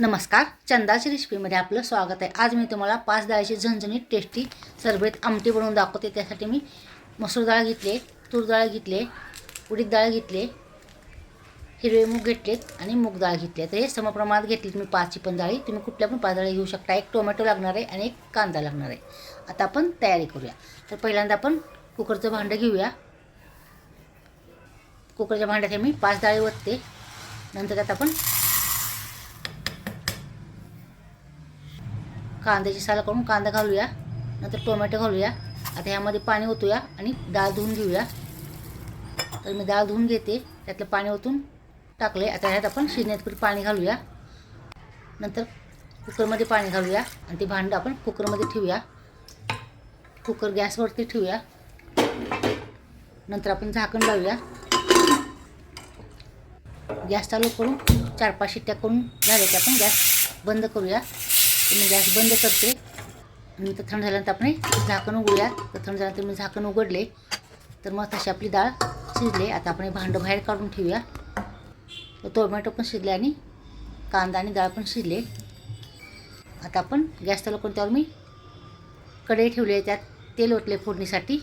नमस्कार चंदाची रेसिपीमध्ये आपलं स्वागत आहे. आज मी तुम्हाला पाच डाळीची झणझणीत टेस्टी सरबेत आमटी बनवून दाखवते. त्यासाठी मी मसूर डाळ घेतले तूर डाळ घेतले उडीद डाळ घेतले हिरवे मूग घेतलेत आणि मूग डाळ घेतले तर हे समप्रमाणात घेतलीत मी पाचची पण डाळी. तुम्ही कुठल्या पण पाच डाळी घेऊ शकता. एक टोमॅटो लागणार आहे आणि एक कांदा लागणार आहे. आता आपण तयारी करूया. तर पहिल्यांदा आपण कुकरचं भांडं घेऊया. कुकरच्या भांड्यात हे मी पाच डाळी ओतते नंतर त्यात आपण कांद्याची साल करून कांदा घालूया नंतर टोमॅटो घालूया. आता ह्यामध्ये पाणी ओतूया आणि डाळ धुवून घेऊया. तर मी डाळ धुवून घेते त्यातलं पाणी ओतून टाकले आता ह्यात आपण शिजण्यात पाणी घालूया. नंतर कुकरमध्ये पाणी घालूया आणि ते भांडं आपण कुकरमध्ये ठेवूया. कुकर गॅसवरती ठेवूया. नंतर आपण झाकण लावूया. गॅस चालू करून चार पाच शिट्ट्या करून झाल्या की आपण गॅस बंद करूया. मी गॅस बंद करते. नंतर थंड झाल्यानंतर आपण झाकण उघडूया. तर थंड झाल्यानंतर मी झाकण उघडले. तर मग तशी आपली डाळ शिजले. आता आपण हे भांडं बाहेर काढून ठेवूया. तर टोमॅटो पण शिजले आणि कांदा आणि डाळ पण शिजले. आता आपण गॅस चालू करून त्यावर मी कढई ठेवली आहे. त्यात तेल ओतले फोडणीसाठी.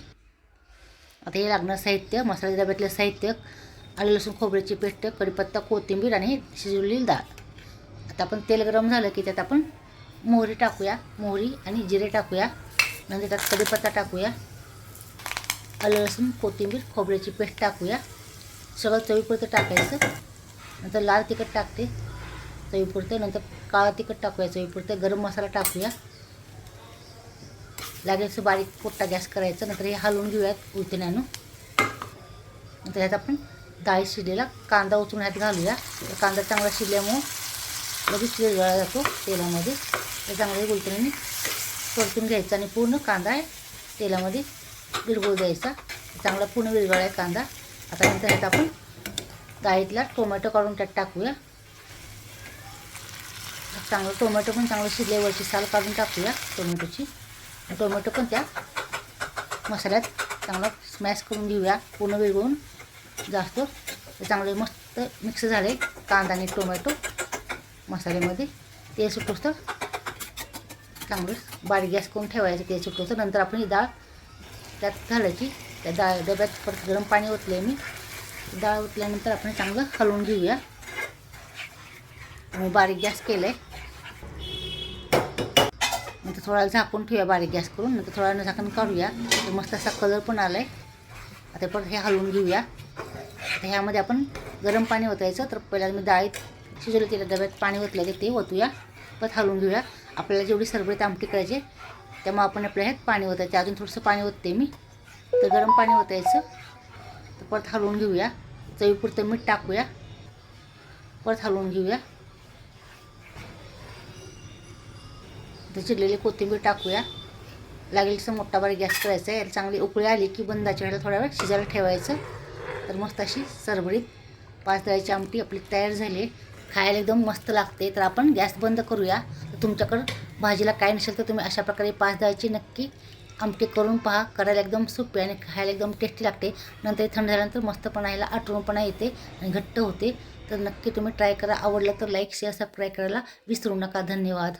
आता हे लागणार साहित्य मसाला डब्यातलं साहित्य आलं लसूण खोबऱ्याची पेस्ट कढीपत्ता कोथिंबीर आणि शिजवलेली डाळ. आता आपण तेल गरम झालं की त्यात आपण मोहरी टाकूया. मोहरी आणि जिरे टाकूया. नंतर त्यात कढीपत्ता टाकूया. आलं लसूण कोथिंबीर खोबऱ्याची पेस्ट टाकूया. सगळं चवीपुरतं टाकायचं. नंतर लाल तिखट टाकते. चवीपुरतं. नंतर काळा तिखट टाकूया चवीपुरतं. गरम मसाला टाकूया. लागेल बारीक पोट्टा गॅस करायचं. नंतर हे हलवून घेऊयात उलटीने नंतर ह्यात आपण डाळी शिजलेला कांदा उचलून ह्यात घालूया. कांदा चांगला शिजल्यामुळं लगेच विरघळला जातो तेलामध्ये. तर चांगल्या गुलतण्याने परतून घ्यायचा आणि पूर्ण कांदा आहे तेलामध्ये विरगळू द्यायचा. चांगला पूर्ण विरगळा आहे कांदा. आता नंतर ह्यात आपण डाळीतला टोमॅटो काढून त्यात टाकूया. चांगलं टोमॅटो पण चांगलं शिजल्यावरची साल काढून टाकूया टोमॅटोची. टोमॅटो पण त्या मसाल्यात चांगला स्मॅश करून घेऊया पूर्ण विरगळून जास्त. चांगले मस्त मिक्स झाले कांदा आणि टोमॅटो मसाल्यामध्ये. ते सुटोस्तर चांगलं बारीक गॅस करून ठेवायचं ते सुटोस नंतर आपण ही डाळ त्यात घालायची. त्या डाळ डब्यात परत गरम पाणी ओतले मी. डाळ ओतल्यानंतर आपण चांगलं हलवून घेऊया. मग बारीक गॅस केलं आहे नंतर थोडा झाकून ठेवूया बारीक गॅस करून. नंतर थोडा झाकण काढूया. तर मस्त असा कलर पण आला आहे आता परत हे हलवून घेऊया. आता ह्यामध्ये आपण गरम पाणी ओतायचं. तर पहिल्या मी डाळीत शिजवलं त्याच्या डब्यात पाणी ओतलं ते ओतूया. परत हलवून घेऊया. आपल्याला जेवढी सरबरीत आमटी करायची त्यामुळे आपण आपल्या ह्यात पाणी ओतायचं. अजून थोडंसं पाणी ओतते मी. तर गरम पाणी ओतायचं. तर परत हलवून घेऊया. चवीपुरतं मीठ टाकूया. परत हलवून घेऊया. तर चिरलेली कोथिंबीर टाकूया. लागेल तसं मोठा बारीक गॅस करायचा आहे. चांगली उकळी आली की बंदाच्या वेळेला थोड्या वेळ शिजायला ठेवायचं. तर मस्त अशी सरबरीत पाच दळ्याची आमटी आपली तयार झाली आहे. खायला एकदम मस्त लागते. तर आपण गॅस बंद करूया. तर तुमच्याकडं भाजीला काय नसेल तर तुम्ही अशा प्रकारे पाच डाळीची नक्की आमटी करून पहा. करायला एकदम सोपी आणि खायला एकदम टेस्टी लागते. नंतर थंड झाल्यानंतर मस्तपणा यायला आठवणपणा येते आणि घट्ट होते. तर नक्की तुम्ही ट्राय करा. आवडलं तर लाईक शेअर सबस्क्राईब करायला विसरू नका. धन्यवाद.